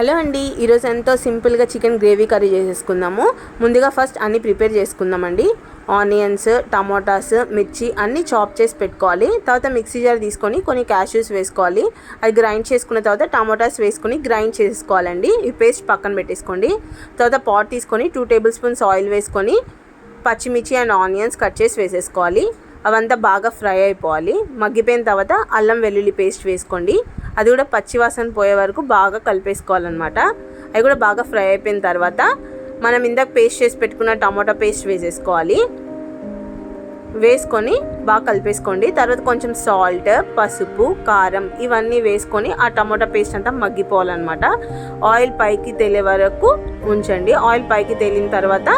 Hello అండి ఈరోజు ఎంతో సింపుల్గా చికెన్ గ్రేవీ కర్రీ చేసేసుకుందాము. ముందుగా ఫస్ట్ అన్నీ ప్రిపేర్ చేసుకుందామండి. ఆనియన్స్ టమాటాస్ మిర్చి అన్నీ చాప్ చేసి పెట్టుకోవాలి. తర్వాత మిక్సీ జార్ తీసుకొని కొన్ని క్యాష్యూస్ వేసుకోవాలి. అది గ్రైండ్ చేసుకున్న తర్వాత టమాటాస్ వేసుకొని గ్రైండ్ చేసుకోవాలండి. ఈ పేస్ట్ పక్కన పెట్టేసుకోండి. తర్వాత పాట్ తీసుకొని టూ టేబుల్ స్పూన్స్ ఆయిల్ వేసుకొని పచ్చిమిర్చి అండ్ ఆనియన్స్ కట్ చేసి వేసేసుకోవాలి. అవంతా బాగా ఫ్రై అయిపోవాలి. మగ్గిపోయిన తర్వాత అల్లం వెల్లుల్లి పేస్ట్ వేసుకోండి. అది కూడా పచ్చివాసన పోయే వరకు బాగా కలిపేసుకోవాలన్నమాట. అవి కూడా బాగా ఫ్రై అయిపోయిన తర్వాత మనం ఇందాక పేస్ట్ చేసి పెట్టుకున్న టమాటా పేస్ట్ వేసేసుకోవాలి. వేసుకొని బాగా కలిపేసుకోండి. తర్వాత కొంచెం సాల్ట్ పసుపు కారం ఇవన్నీ వేసుకొని ఆ టమాటా పేస్ట్ అంతా మగ్గిపోవాలన్నమాట. ఆయిల్ పైకి తేలే వరకు ఉంచండి. ఆయిల్ పైకి తేలిన తర్వాత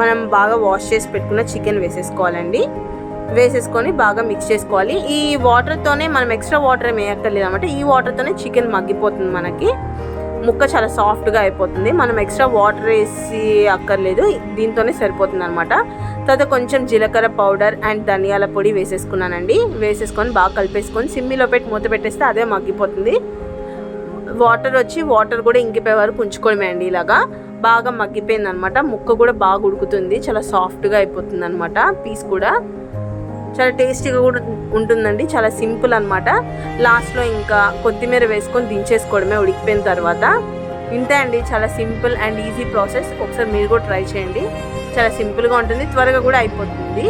మనం బాగా వాష్ చేసి పెట్టుకున్న చికెన్ వేసేసుకోవాలండి. వేసేసుకొని బాగా మిక్స్ చేసుకోవాలి. ఈ వాటర్తోనే మనం ఎక్స్ట్రా వాటర్ ఏమి వేయక్కర్లేదు అనమాట ఈ వాటర్తోనే చికెన్ మగ్గిపోతుంది మనకి. ముక్క చాలా సాఫ్ట్గా అయిపోతుంది. మనం ఎక్స్ట్రా వాటర్ వేసి అక్కర్లేదు. దీంతోనే సరిపోతుంది అనమాట తర్వాత కొంచెం జీలకర్ర పౌడర్ అండ్ ధనియాల పొడి వేసేసుకున్నానండి. వేసేసుకొని బాగా కలిపేసుకొని సిమ్మిలో పెట్టి మూత పెట్టేస్తే అదే మగ్గిపోతుంది. వాటర్ వచ్చి వాటర్ కూడా ఇంకిపోయే వరకు ఉంచుకోవడమే అండి ఇలాగా. బాగా మగ్గిపోయింది అనమాట ముక్క కూడా బాగా ఉడుకుతుంది. చాలా సాఫ్ట్గా అయిపోతుంది అనమాట పీస్ కూడా. చాలా టేస్టీగా కూడా ఉంటుందండి. చాలా సింపుల్ అనమాట లాస్ట్లో ఇంకా కొత్తిమీర వేసుకొని దించేసుకోవడమే ఉడికిపోయిన తర్వాత. ఇంతే అండి. చాలా సింపుల్ అండ్ ఈజీ ప్రాసెస్. ఒకసారి మీరు కూడా ట్రై చేయండి. చాలా సింపుల్గా ఉంటుంది. త్వరగా కూడా అయిపోతుంది.